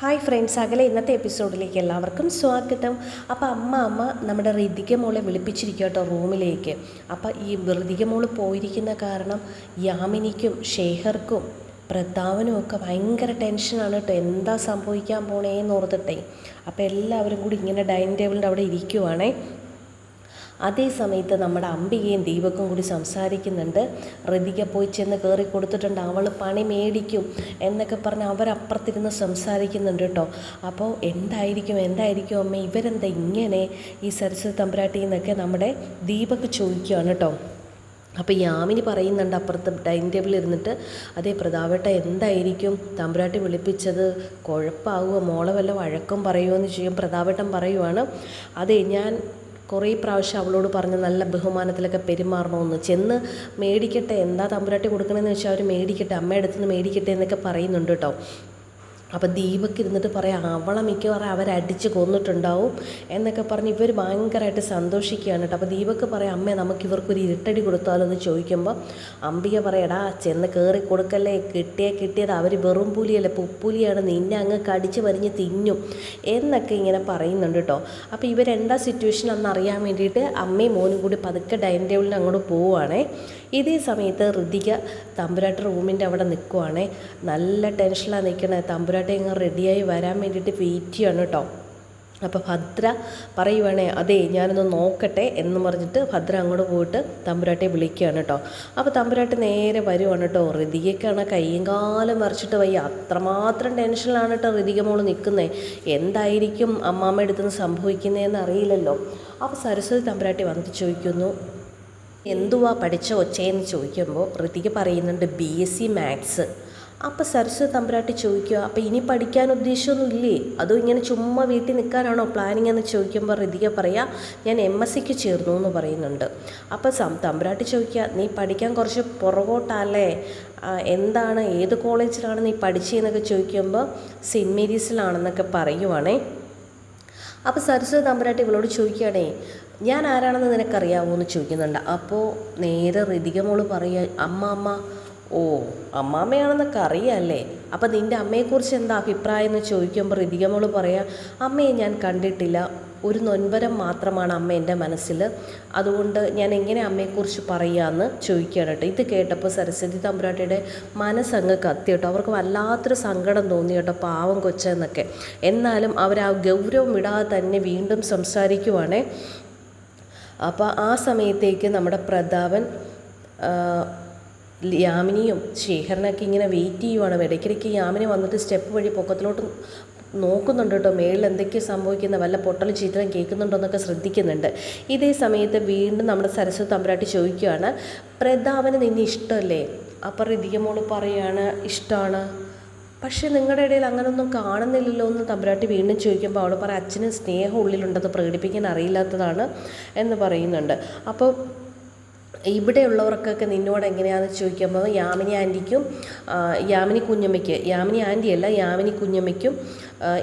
Hi friends അകലെ ഇന്നത്തെ എപ്പിസോഡിലേക്ക് എല്ലാവർക്കും സ്വാഗതം. അപ്പോൾ അമ്മ അമ്മ നമ്മുടെ ഋതിക മോളെ വിളിപ്പിച്ചിരിക്കുക കേട്ടോ റൂമിലേക്ക്. അപ്പോൾ ഈ ഋതിക മോൾ പോയിരിക്കുന്ന കാരണം യാമിനിക്കും ഷേഹർക്കും പ്രതാപനും ഒക്കെ ഭയങ്കര ടെൻഷനാണ് കേട്ടോ. എന്താ സംഭവിക്കാൻ പോണേന്ന് ഓർത്തിട്ടേ. അപ്പോൾ എല്ലാവരും കൂടി ഇങ്ങനെ ഡൈനിങ് ടേബിളിന്റെ അവിടെ ഇരിക്കുവാണേ. അതേ സമയത്ത് നമ്മുടെ അംബികയും ദീപക്കും കൂടി സംസാരിക്കുന്നുണ്ട്. ഋതിക പോയി ചെന്ന് കയറി കൊടുത്തിട്ടുണ്ട്. അവൾ പണി മേടിക്കും എന്നൊക്കെ പറഞ്ഞ് അവരപ്പുറത്തിരുന്ന് സംസാരിക്കുന്നുണ്ട് കേട്ടോ. അപ്പോൾ എന്തായിരിക്കും എന്തായിരിക്കും അമ്മ? ഇവരെന്താ ഇങ്ങനെ ഈ സരസ്വതി തമ്പുരാട്ടി എന്നൊക്കെ നമ്മുടെ ദീപക് ചോദിക്കുകയാണ് കേട്ടോ. അപ്പോൾ യാമിനി പറയുന്നുണ്ട് അപ്പുറത്ത് ഡൈനിങ് ടേബിളിൽ ഇരുന്നിട്ട് അതേ പ്രതാപേട്ട എന്തായിരിക്കും? തമ്പുരാട്ടി വിളിപ്പിച്ചത് കുഴപ്പമാകുമോ മോളെ വല്ല വഴക്കം പറയുമോ എന്ന് ചെയ്യും പ്രതാപേട്ടൻ പറയുവാണ് അതെ ഞാൻ കുറേ പ്രാവശ്യം അവളോട് പറഞ്ഞ് നല്ല ബഹുമാനത്തിലൊക്കെ പെരുമാറണമെന്ന്. ചെന്ന് മേടിക്കട്ടെ എന്താ തമ്പുരാട്ടി കൊടുക്കണമെന്ന് വെച്ചാൽ അവർ മേടിക്കട്ടെ അമ്മയുടെ അടുത്ത് നിന്ന് മേടിക്കട്ടെ എന്നൊക്കെ പറയുന്നുണ്ട് കേട്ടോ. അപ്പം ദീപക്ക് ഇരുന്നിട്ട് പറയാം അവളെ മിക്കവാറും അവരടിച്ച് കൊന്നിട്ടുണ്ടാവും എന്നൊക്കെ പറഞ്ഞ് ഇവർ ഭയങ്കരമായിട്ട് സന്തോഷിക്കുകയാണ് കേട്ടോ. അപ്പോൾ ദീപക്ക് പറയാം അമ്മേ നമുക്ക് ഇവർക്കൊരു ഇരുട്ടടി കൊടുത്താലോ എന്ന് ചോദിക്കുമ്പോൾ അംബിക പറയടാ ചെന്ന് കയറി കൊടുക്കല്ലേ കിട്ടിയേ കിട്ടിയത് അവർ വെറും പുലിയല്ലേ പുപ്പുലിയാണ് നിന്നെ അങ്ങ് കടിച്ച് വരിഞ്ഞ് തിന്നും എന്നൊക്കെ ഇങ്ങനെ പറയുന്നുണ്ട് കേട്ടോ. അപ്പോൾ എന്താ സിറ്റുവേഷൻ അന്ന് അറിയാൻ വേണ്ടിയിട്ട് അമ്മയും മോനും കൂടി പതുക്കെ ഡൈനിങ് ടേബിളിൽ അങ്ങോട്ട് പോവുകയാണേ ഇതേ സമയത്ത് ഋതിക തമ്പുരാട്ട് റൂമിന്റെ അവിടെ നിൽക്കുവാണേ. നല്ല ടെൻഷനിലാണ് നിൽക്കണേ തമ്പുരാട്ടി ഇങ്ങ് റെഡിയായി വരാൻ വേണ്ടിയിട്ട് വെയിറ്റ് ചെയ്യാണ് കേട്ടോ അപ്പോൾ ഭദ്ര പറയുവാണേ അതേ ഞാനൊന്ന് നോക്കട്ടെ എന്ന് പറഞ്ഞിട്ട് ഭദ്ര അങ്ങോട്ട് പോയിട്ട് തമ്പുരാട്ടെ വിളിക്കുകയാണ് കേട്ടോ അപ്പോൾ തമ്പുരാട്ടി നേരെ വരുവാണ് കേട്ടോ ഋതികയ്ക്കാണ് കയ്യും കാലം മറിച്ചിട്ട് വയ്യ. അത്രമാത്രം ടെൻഷനിലാണ് കേട്ടോ ഋതിക മോൾ നിൽക്കുന്നത് എന്തായിരിക്കും അമ്മാമ്മ അടുത്തുനിന്ന് സംഭവിക്കുന്നതെന്ന് അറിയില്ലല്ലോ. അപ്പോൾ സരസ്വതി തമ്പുരാട്ടി വന്നിട്ട് ചോദിക്കുന്നു എന്തുവാ പഠിച്ച ഒച്ചയെന്ന് ചോദിക്കുമ്പോൾ ഋതിക പറയുന്നുണ്ട് ബി എസ് സി മാത്സ് അപ്പോൾ സരസ്വതി തമ്പുരാട്ടി ചോദിക്കുക അപ്പോൾ ഇനി പഠിക്കാൻ ഉദ്ദേശമൊന്നും ഇല്ലേ അതോ ഇങ്ങനെ ചുമ്മാ വീട്ടിൽ നിൽക്കാനാണോ പ്ലാനിങ് എന്ന് ചോദിക്കുമ്പോൾ ഋതിക പറയാം ഞാൻ എം എസ് സിക്ക് ചേർന്നു എന്ന് പറയുന്നുണ്ട്. അപ്പോൾ സം തമ്പുരാട്ടി ചോദിക്കുക നീ പഠിക്കാൻ കുറച്ച് പുറകോട്ടല്ലേ? എന്താണ് ഏത് കോളേജിലാണ് നീ പഠിച്ചതെന്നൊക്കെ ചോദിക്കുമ്പോൾ സെന്റ് മേരീസിലാണെന്നൊക്കെ പറയുവാണേ. അപ്പോൾ സരസ്വതി തമ്പുരാട്ടി ഇവളോട് ചോദിക്കുകയാണേ ഞാൻ ആരാണെന്ന് നിനക്കറിയാമോ എന്ന് ചോദിക്കുന്നുണ്ട്. അപ്പോൾ നേരെ ഋതിക മോൾ പറയുക അമ്മ അമ്മ ഓ അമ്മാമ്മയാണെന്നൊക്കെ അറിയാമല്ലേ അപ്പം നിന്റെ അമ്മയെക്കുറിച്ച് എന്താ അഭിപ്രായം എന്ന് ചോദിക്കുമ്പോൾ ഋതിക പറയാ അമ്മയെ ഞാൻ കണ്ടിട്ടില്ല. ഒരു നൊൻപരം മാത്രമാണ് അമ്മ എന്റെ മനസ്സിൽ അതുകൊണ്ട് ഞാൻ എങ്ങനെ അമ്മയെക്കുറിച്ച് പറയാമെന്ന് ചോദിക്കുകയാണ് കേട്ടോ. ഇത് കേട്ടപ്പോൾ സരസ്വതി തമ്പുരാട്ടിയുടെ മനസ്സങ്ങ് കത്തി കേട്ടോ. അവർക്ക് വല്ലാത്തൊരു സങ്കടം തോന്നി കേട്ടോ പാവം കൊച്ചെന്നൊക്കെ. എന്നാലും അവർ ആ ഗൗരവം ഇടാതെ തന്നെ വീണ്ടും സംസാരിക്കുവാണേ. അപ്പോൾ ആ സമയത്തേക്ക് നമ്മുടെ പ്രതാപൻ യാമിനിയും ശേഖരനൊക്കെ ഇങ്ങനെ വെയിറ്റ് ചെയ്യുവാണ്. ഇടയ്ക്കിടയ്ക്ക് യാമിനി വന്നിട്ട് സ്റ്റെപ്പ് വഴി പൊക്കത്തിലോട്ട് നോക്കുന്നുണ്ട് കേട്ടോ. മേളിൽ എന്തൊക്കെയാണ് സംഭവിക്കുന്ന? വല്ല പൊട്ടൽ ചീത്തലും കേൾക്കുന്നുണ്ടോ എന്നൊക്കെ ശ്രദ്ധിക്കുന്നുണ്ട്. ഇതേ സമയത്ത് വീണ്ടും നമ്മുടെ സരസ്വതി തമ്പുരാട്ടി ചോദിക്കുകയാണ് പ്രതാപന് നിന്നെ ഇഷ്ടമല്ലേ അപ്പം ഋതികമോൾ പറയാണ് ഇഷ്ടമാണ് പക്ഷേ നിങ്ങളുടെ ഇടയിൽ അങ്ങനൊന്നും കാണുന്നില്ലല്ലോ എന്ന് തമ്പുരാട്ടി വീണ്ടും ചോദിക്കുമ്പോൾ അവൾ പറയും അച്ഛന് സ്നേഹം ഉള്ളിലുണ്ടെന്ന് പ്രകടിപ്പിക്കാൻ അറിയില്ലാത്തതാണ് എന്ന് പറയുന്നുണ്ട്. അപ്പോൾ ഇവിടെയുള്ളവർക്കൊക്കെ നിന്നോട് എങ്ങനെയാണെന്ന് ചോദിക്കുമ്പോൾ യാമിനി ആന്റിക്കും യാമിനി കുഞ്ഞമ്മയ്ക്ക്. യാമിനി ആന്റിയല്ല യാമിനി കുഞ്ഞമ്മയ്ക്കും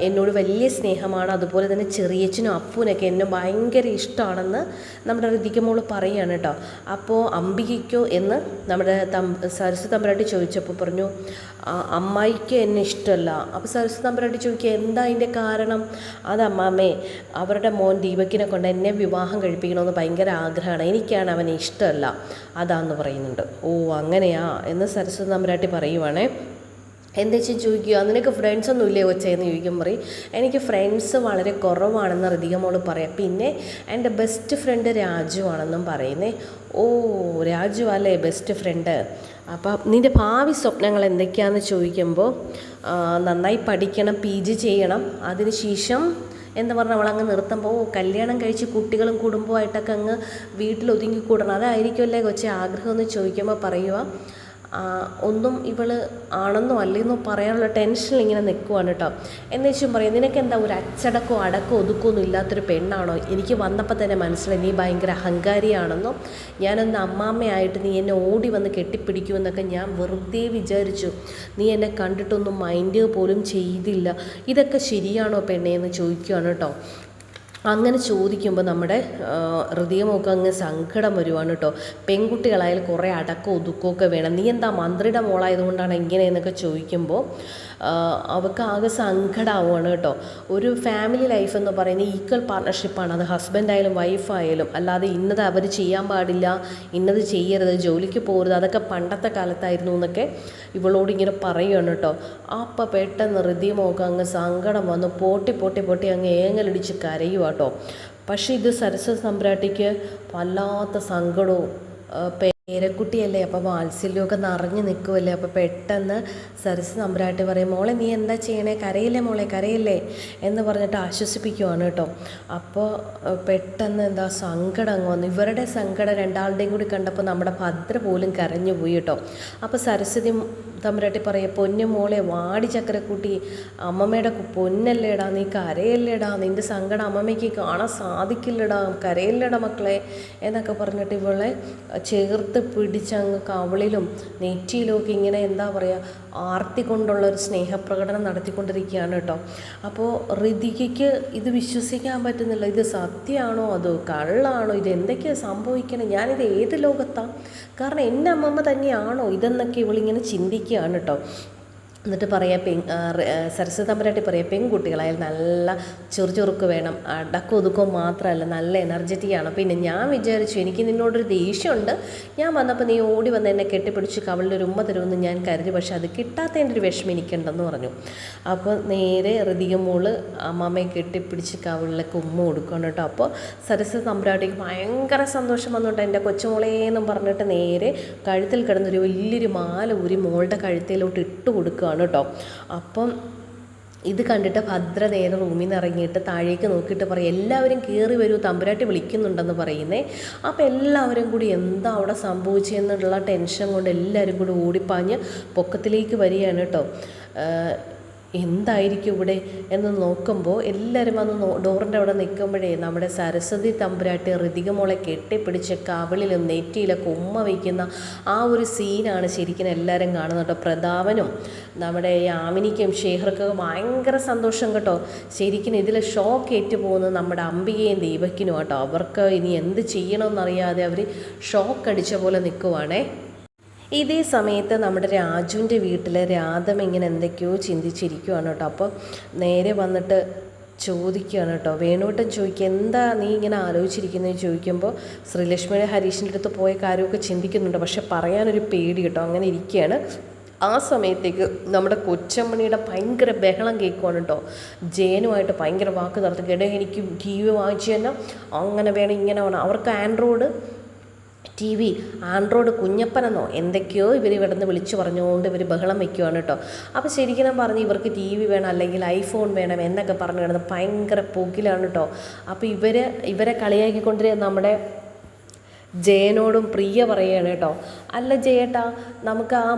എന്നോട് വലിയ സ്നേഹമാണ്. അതുപോലെ തന്നെ ചെറിയച്ഛനും അപ്പൂനൊക്കെ എന്നെ ഭയങ്കര ഇഷ്ടമാണെന്ന് നമ്മുടെ ഋതികമോൾ പറയുകയാണ് കേട്ടോ. അപ്പോൾ അംബികയ്ക്കോ എന്ന് നമ്മുടെ തം സരസ്വ തമ്പരാട്ടി ചോദിച്ചപ്പോൾ പറഞ്ഞു "ആ, അമ്മായിക്ക് എന്നെ ഇഷ്ടമല്ല. അപ്പോൾ സരസ്വ തമ്പരാട്ടി ചോദിക്കുക എന്താ അതിന്റെ കാരണം? അത് അമ്മാമ്മേ അവരുടെ മോൻ ദീപക്കിനെ കൊണ്ട് എന്നെ വിവാഹം കഴിപ്പിക്കണമെന്ന് ഭയങ്കര ആഗ്രഹമാണ്. എനിക്കാണ് അവനെ ഇഷ്ടമല്ല. അതാന്ന് പറയുന്നുണ്ട്. ഓ അങ്ങനെയാ? എന്ന് സരസ്വതി നമ്പരാട്ടി പറയുവാണേ. എന്താ ചോദിക്കുക നിനക്ക് ഫ്രണ്ട്സ് ഒന്നും ഇല്ലേ കൊച്ചേന്ന് ചോദിക്കാൻ പറയും എനിക്ക് ഫ്രണ്ട്സ് വളരെ കുറവാണെന്ന് ഹൃദികമോൾ മോൾ പറയാം. പിന്നെ എന്റെ ബെസ്റ്റ് ഫ്രണ്ട് രാജു ആണെന്നും പറയുന്നേ. ഓ രാജു അല്ലേ ബെസ്റ്റ് ഫ്രണ്ട് അപ്പം നിന്റെ ഭാവി സ്വപ്നങ്ങൾ എന്തൊക്കെയാണെന്ന് ചോദിക്കുമ്പോൾ നന്നായി പഠിക്കണം പി ജി ചെയ്യണം അതിനുശേഷം എന്ന് പറഞ്ഞാൽ അവളങ്ങ് നിർത്തുമ്പോൾ കല്യാണം കഴിച്ച് കുട്ടികളും കുടുംബമായിട്ടൊക്കെ അങ്ങ് വീട്ടിൽ ഒതുങ്ങിക്കൂടണം അതായിരിക്കുമല്ലേ കൊച്ചെ ആഗ്രഹം എന്ന് ചോദിക്കുമ്പോൾ പറയുക ഒന്നും ഇവൾ ആണെന്നോ അല്ലെന്നോ പറയാനുള്ള ടെൻഷൻ ഇങ്ങനെ നിൽക്കുവാണ് കേട്ടോ. എന്ന് വെച്ചും പറയും നിനക്ക് എന്താ ഒരു അച്ചടക്കോ അടക്കോ ഒതുക്കമൊന്നും ഇല്ലാത്തൊരു പെണ്ണാണോ? എനിക്ക് വന്നപ്പോൾ തന്നെ മനസ്സിലായി നീ ഭയങ്കര അഹങ്കാരിയാണെന്നോ? ഞാനൊന്ന് അമ്മാമ്മയായിട്ട് നീ എന്നെ ഓടി വന്ന് കെട്ടിപ്പിടിക്കുമെന്നൊക്കെ ഞാൻ വെറുതെ വിചാരിച്ചു. നീ എന്നെ കണ്ടിട്ടൊന്നും മൈൻഡ് പോലും ചെയ്തില്ല. ഇതൊക്കെ ശരിയാണോ പെണ്ണേ എന്ന് ചോദിക്കുകയാണ് കേട്ടോ. അങ്ങനെ ചോദിക്കുമ്പോൾ നമ്മുടെ ഹൃദയമൊക്കെ അങ്ങ് സങ്കടം വരുവാണ് കേട്ടോ. പെൺകുട്ടികളായാൽ കുറേ അടക്കം ഒതുക്കമൊക്കെ വേണം. നീ എന്താ മന്ത്രിയുടെ മോളായതുകൊണ്ടാണ് ഇങ്ങനെയെന്നൊക്കെ ചോദിക്കുമ്പോൾ അവൾക്ക് ആകെ സങ്കടമാവുകയാണ് കേട്ടോ. ഒരു ഫാമിലി ലൈഫ് എന്ന് പറയുന്നത് ഈക്വൽ പാർട്ണർഷിപ്പാണ് അത് ഹസ്ബൻഡായാലും വൈഫായാലും അല്ലാതെ ഇന്നത് അവർ ചെയ്യാൻ പാടില്ല ഇന്നത് ചെയ്യരുത് ജോലിക്ക് പോകരുത് അതൊക്കെ പണ്ടത്തെ കാലത്തായിരുന്നു എന്നൊക്കെ ഇവളോട് ഇങ്ങനെ പറയുകയാണ് കേട്ടോ. അപ്പം പെട്ടെന്ന് ഹൃദയമൊക്കെ അങ്ങ് സങ്കടം വന്ന് പോട്ടി പൊട്ടി പൊട്ടി അങ്ങ് ഏങ്ങലടിച്ച് കരയുക കേട്ടോ. പക്ഷേ ഇത് സരസ്വ സമ്പ്രാട്ടിക്ക് വല്ലാത്ത സങ്കടവും പേരക്കുട്ടിയല്ലേ? അപ്പോൾ വാത്സല്യമൊക്കെ നിറഞ്ഞു നിൽക്കുമല്ലേ അപ്പോൾ പെട്ടെന്ന് സരസ് നമ്പ്രാട്ടി പറയും മോളെ നീ എന്താ ചെയ്യണേ? കരയില്ലേ മോളെ? കരയില്ലേ? എന്ന് പറഞ്ഞിട്ട് ആശ്വസിപ്പിക്കുവാണ് കേട്ടോ. അപ്പോൾ പെട്ടെന്ന് എന്താ സങ്കടം അങ്ങ് വന്നു. ഇവരുടെ സങ്കടം രണ്ടാളുടെയും കൂടി കണ്ടപ്പോൾ നമ്മുടെ ഭദ്ര പോലും കരഞ്ഞു പോയി കേട്ടോ. അപ്പോൾ സരസ്വതി തമ്പുരാട്ടി പറയുക പൊന്നു മോളെ വാടി ചക്കരക്കൂട്ടി അമ്മമ്മയുടെ പൊന്നല്ലേടാ നീ കരയല്ലേടാ നിന്റെ സങ്കടം അമ്മമ്മയ്ക്ക് കാണാൻ സാധിക്കില്ലടാ കരയല്ലേടാ മക്കളെ എന്നൊക്കെ പറഞ്ഞിട്ട് ഇവളെ ചേർത്ത് പിടിച്ചങ്ങ് കവളിലും നെറ്റിയിലും ഒക്കെ ഇങ്ങനെ എന്താ പറയുക ആർത്തി കൊണ്ടുള്ള ഒരു സ്നേഹപ്രകടനം നടത്തിക്കൊണ്ടിരിക്കുകയാണ് കേട്ടോ. അപ്പോൾ ഋതികയ്ക്ക് ഇത് വിശ്വസിക്കാൻ പറ്റുന്നില്ല ഇത് സത്യമാണോ? അതോ കള്ളാണോ? ഇത് എന്തൊക്കെയാണ് സംഭവിക്കണേ? ഞാനിത് ഏത് ലോകത്താണ് കാരണം എന്റെ അമ്മമ്മ തന്നെയാണോ ഇതെന്നൊക്കെ ഇവളിങ്ങനെ ചിന്തിക്കുകയാണ് കേട്ടോ. എന്നിട്ട് പറയാം പെ സരസ്വതി തമ്പരാട്ടി പറയാം പെൺകുട്ടികളായാലും നല്ല ചുറുചുറുക്ക് വേണം. അടക്കം ഒതുക്കവും മാത്രമല്ല നല്ല എനർജറ്റിക്കാണ് പിന്നെ ഞാൻ വിചാരിച്ചു എനിക്ക് നിന്നോടൊരു ദേഷ്യമുണ്ട്. ഞാൻ വന്നപ്പോൾ നീ ഓടി വന്ന് എന്നെ കെട്ടിപ്പിടിച്ച് കവളിലൊരു ഉമ്മ തരുമെന്ന് ഞാൻ കരുതി. പക്ഷേ അത് കിട്ടാത്തതിന്റെ ഒരു വിഷമം എനിക്കുണ്ടെന്ന് പറഞ്ഞു. അപ്പോൾ നേരെ ഋതിക മോൾ അമ്മാമ്മയെ കെട്ടിപ്പിടിച്ച് കവളിലേക്ക് ഉമ്മ കൊടുക്കണം കേട്ടോ. അപ്പോൾ സരസ്വതി തമ്പരാട്ടിക്ക് ഭയങ്കര സന്തോഷം വന്നുകൊണ്ട് എന്റെ കൊച്ചുമോളേന്നും പറഞ്ഞിട്ട് നേരെ കഴുത്തിൽ കിടന്നൊരു വലിയൊരു മാല ഊരി മോളുടെ കഴുത്തിലോട്ട് ഇട്ട് കൊടുക്കുകയാണ് കേട്ടോ അപ്പം ഇത് കണ്ടിട്ട് ഭദ്ര നേരെ റൂമിൽ നിന്ന് ഇറങ്ങിയിട്ട് താഴേക്ക് നോക്കിയിട്ട് പറയും എല്ലാവരും കയറി വരൂ തമ്പുരാട്ടി വിളിക്കുന്നുണ്ടെന്ന് പറയുന്നേ. അപ്പോൾ എല്ലാവരും കൂടി എന്താ അവിടെ സംഭവിച്ചതെന്നുള്ള ടെൻഷൻ കൊണ്ട് എല്ലാവരും കൂടി ഓടിപ്പാഞ്ഞ് പൊക്കത്തിലേക്ക് വരികയാണ് കേട്ടോ എന്തായിരിക്കും ഇവിടെ എന്ന് നോക്കുമ്പോൾ എല്ലാവരും വന്ന് ഡോറിന്റെ അവിടെ നിൽക്കുമ്പോഴേ നമ്മുടെ സരസ്വതി തമ്പുരാട്ടി ഋതിക മോളെ കെട്ടിപ്പിടിച്ച് കവിളിലും നെറ്റിയിലൊക്കെ ഉമ്മ വയ്ക്കുന്ന ആ ഒരു സീനാണ് ശരിക്കും എല്ലാവരും കാണുന്നത് കേട്ടോ. പ്രതാപനും നമ്മുടെ യാമിനിക്കും ഷേഹർക്കൊക്കെ ഭയങ്കര സന്തോഷം കേട്ടോ. ശരിക്കും ഇതിൽ ഷോക്ക് ഏറ്റുപോകുന്നത് നമ്മുടെ അംബികയും ദീപക്കിനും കേട്ടോ അവർക്ക് ഇനി എന്ത് ചെയ്യണമെന്നറിയാതെ അവർ ഷോക്ക് അടിച്ച പോലെ നിൽക്കുവാണേ. ഇതേ സമയത്ത് നമ്മുടെ രാജുവിന്റെ വീട്ടിൽ രാധം ഇങ്ങനെ എന്തൊക്കെയോ ചിന്തിച്ചിരിക്കുവാണ് കേട്ടോ. അപ്പോൾ നേരെ വന്നിട്ട് ചോദിക്കുകയാണ് കേട്ടോ. വേണുവട്ടം ചോദിക്കുക എന്താ നീ ഇങ്ങനെ ആലോചിച്ചിരിക്കുന്നത് ചോദിക്കുമ്പോൾ ശ്രീലക്ഷ്മിയുടെ ഹരീഷിന്റെ അടുത്ത് പോയ കാര്യമൊക്കെ ചിന്തിക്കുന്നുണ്ട്. പക്ഷെ പറയാനൊരു പേടി കേട്ടോ. അങ്ങനെ ഇരിക്കുകയാണ്. ആ സമയത്തേക്ക് നമ്മുടെ കൊച്ചമ്മണിയുടെ ഭയങ്കര ബഹളം കേൾക്കുവാണ് കേട്ടോ. ജയനുമായിട്ട് ഭയങ്കര വാക്ക് നടത്തി കേട്ടോ എനിക്ക് ടി വി വാങ്ങിച്ചു തന്നെ അങ്ങനെ വേണം ഇങ്ങനെ വേണം. അവർക്ക് ആൻഡ്രോയിഡ് ടി വി ആൻഡ്രോയിഡ് കുഞ്ഞപ്പനെന്നോ എന്തൊക്കെയോ ഇവർ ഇവിടെ നിന്ന് വിളിച്ചു പറഞ്ഞുകൊണ്ട് ഇവർ ബഹളം വെക്കുവാണ് കേട്ടോ. അപ്പോൾ ശരിക്കും ഞാൻ പറഞ്ഞു ഇവർക്ക് ടി വി വേണം അല്ലെങ്കിൽ ഐഫോൺ വേണം എന്നൊക്കെ പറഞ്ഞു കിടന്ന് ഭയങ്കര പൊക്കിലാണ് കേട്ടോ. അപ്പോൾ ഇവർ ഇവരെ കളിയാക്കിക്കൊണ്ടിരുന്ന നമ്മുടെ ജയനോടും പ്രിയ പറയുകയാണ് കേട്ടോ. അല്ല ജയേട്ടാ നമുക്ക് ആ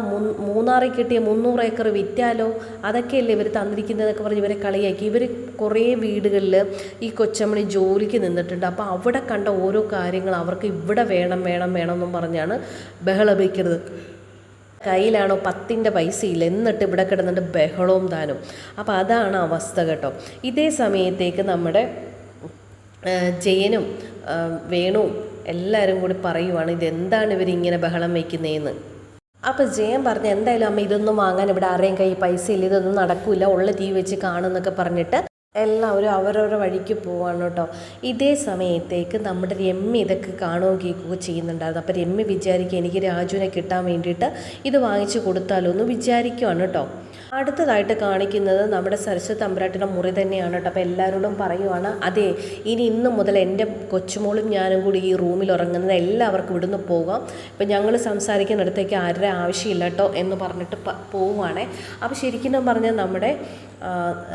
മൂന്നാറിൽ കിട്ടിയ മുന്നൂറ് ഏക്കർ വിറ്റാലോ? അതൊക്കെയല്ലേ ഇവർ തന്നിരിക്കുന്നതൊക്കെ പറഞ്ഞ് ഇവരെ കളിയാക്കി. ഇവർ കുറേ വീടുകളിൽ ഈ കൊച്ചമ്മണി ജോലിക്ക് നിന്നിട്ടുണ്ട്. അപ്പോൾ അവിടെ കണ്ട ഓരോ കാര്യങ്ങൾ അവർക്ക് ഇവിടെ വേണം വേണം വേണം എന്നും പറഞ്ഞാണ് ബഹളപിക്കരുത് കയ്യിലാണോ പത്തിന്റെ പൈസയില്ല. എന്നിട്ട് ഇവിടെ കിടന്നിട്ട് ബഹളവും താനും. അപ്പോൾ അതാണ് അവസ്ഥ കേട്ടോ. ഇതേ സമയത്തേക്ക് നമ്മുടെ ജയനും വേണുവും എല്ലാവരും കൂടി പറയുവാണ് ഇതെന്താണ് ഇവരിങ്ങനെ ബഹളം വയ്ക്കുന്നതെന്ന് അപ്പോൾ ജയൻ പറഞ്ഞു എന്തായാലും അമ്മ ഇതൊന്നും വാങ്ങാൻ ഇവിടെ ആരെയും കൈ പൈസ ഇല്ല ഇതൊന്നും നടക്കില്ല ഉള്ള തീ വെച്ച് കാണുമെന്നൊക്കെ പറഞ്ഞിട്ട് എല്ലാവരും അവരവരുടെ വഴിക്ക് പോവാണ് കേട്ടോ. ഇതേ സമയത്തേക്ക് നമ്മുടെ രമ്യ ഇതൊക്കെ കാണുകയും കേൾക്കുകയും ചെയ്യുന്നുണ്ടായിരുന്നു. അപ്പോൾ രമ്യ വിചാരിക്കുക എനിക്ക് രാജുവിനെ കിട്ടാൻ വേണ്ടിയിട്ട് ഇത് വാങ്ങിച്ചു കൊടുത്താലോ? എന്ന് വിചാരിക്കുവാണ് കേട്ടോ. അടുത്തതായിട്ട് കാണിക്കുന്നത് നമ്മുടെ സരസ്വതി തമ്പുരാട്ടിന്റെ മുറി തന്നെയാണ് കേട്ടോ. അപ്പോൾ എല്ലാവരോടും പറയുവാണ് അതെ ഇനി ഇന്ന് മുതൽ എന്റെ കൊച്ചുമോളും ഞാനും കൂടി ഈ റൂമിൽ ഉറങ്ങുന്നത് എല്ലാവർക്കും ഇവിടുന്ന് പോകാം. ഇപ്പം ഞങ്ങൾ സംസാരിക്കുന്നിടത്തേക്ക് ആരുടെ ആവശ്യമില്ല കേട്ടോ എന്ന് പറഞ്ഞിട്ട് പോവുകയാണേ അപ്പോൾ ശരിക്കും പറഞ്ഞാൽ നമ്മുടെ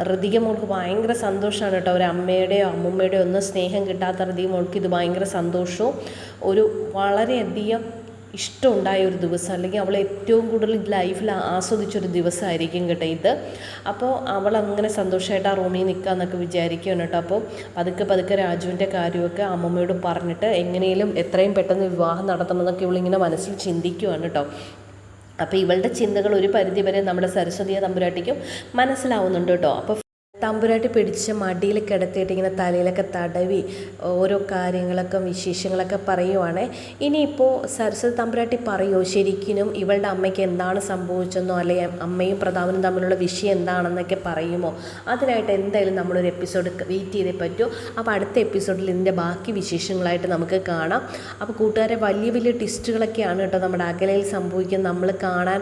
ഹൃദിക മോൾക്ക് ഭയങ്കര സന്തോഷമാണ് കേട്ടോ. ഒരു അമ്മയുടെയോ അമ്മുമ്മയുടെയോ ഒന്നും സ്നേഹം കിട്ടാത്ത ഹൃദിക മോൾക്ക് ഇത് ഭയങ്കര സന്തോഷവും ഒരു വളരെയധികം ഇഷ്ടമുണ്ടായ ഒരു ദിവസം അല്ലെങ്കിൽ അവൾ ഏറ്റവും കൂടുതൽ ലൈഫിൽ ആസ്വദിച്ചൊരു ദിവസമായിരിക്കും കേട്ടോ ഇത്. അപ്പോൾ അവൾ അങ്ങനെ സന്തോഷമായിട്ട് ആ റൂമിൽ നിൽക്കുക എന്നൊക്കെ വിചാരിക്കുകയാണ് കേട്ടോ. അപ്പോൾ പതുക്കെ പതുക്കെ രാജുവിന്റെ കാര്യമൊക്കെ അമ്മമ്മയോട് പറഞ്ഞിട്ട് എങ്ങനെയും എത്രയും പെട്ടെന്ന് വിവാഹം നടത്തണമെന്നൊക്കെ ഇവളിങ്ങനെ മനസ്സിൽ ചിന്തിക്കുകയാണ് കേട്ടോ. അപ്പോൾ ഇവളുടെ ചിന്തകൾ ഒരു പരിധിവരെ നമ്മുടെ സരസ്വതിയെ തമ്പുരാട്ടിക്കും മനസ്സിലാവുന്നുണ്ട് കേട്ടോ. അപ്പോൾ തമ്പുരാട്ടി പിടിച്ച് മടിയിൽ കിടത്തിയിട്ട് ഇങ്ങനെ തലയിലൊക്കെ തടവി ഓരോ കാര്യങ്ങളൊക്കെ വിശേഷങ്ങളൊക്കെ പറയുവാണേ. ഇനിയിപ്പോൾ സരസ്വതി തമ്പുരാട്ടി പറയുമോ ശരിക്കും ഇവളുടെ അമ്മയ്ക്ക് എന്താണ് സംഭവിച്ചെന്നോ അല്ലെങ്കിൽ അമ്മയും പ്രതാപനും തമ്മിലുള്ള വിഷയം എന്താണെന്നൊക്കെ പറയുമോ? അതിനായിട്ട് എന്തായാലും നമ്മളൊരു എപ്പിസോഡ് വെയിറ്റ് ചെയ്തേ പറ്റൂ. അപ്പോൾ അടുത്ത എപ്പിസോഡിൽ ഇതിന്റെ ബാക്കി വിശേഷങ്ങളായിട്ട് നമുക്ക് കാണാം. അപ്പോൾ കൂട്ടുകാരെ വലിയ വലിയ ടിസ്റ്റുകളൊക്കെയാണ് കേട്ടോ നമ്മുടെ അകലയിൽ സംഭവിക്കുന്നത് നമ്മൾ കാണാൻ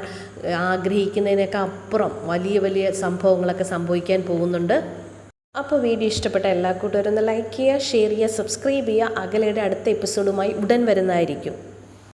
ആഗ്രഹിക്കുന്നതിനൊക്കെ അപ്പുറം വലിയ വലിയ സംഭവങ്ങളൊക്കെ സംഭവിക്കാൻ പോകുന്നുണ്ട്. അപ്പോൾ വീഡിയോ ഇഷ്ടപ്പെട്ട എല്ലാ കൂട്ടുകാരും ഒന്ന് ലൈക്ക് ചെയ്യുക ഷെയർ ചെയ്യുക സബ്സ്ക്രൈബ് ചെയ്യുക. അകലയുടെ അടുത്ത എപ്പിസോഡുമായി ഉടൻ വരുന്നതായിരിക്കും.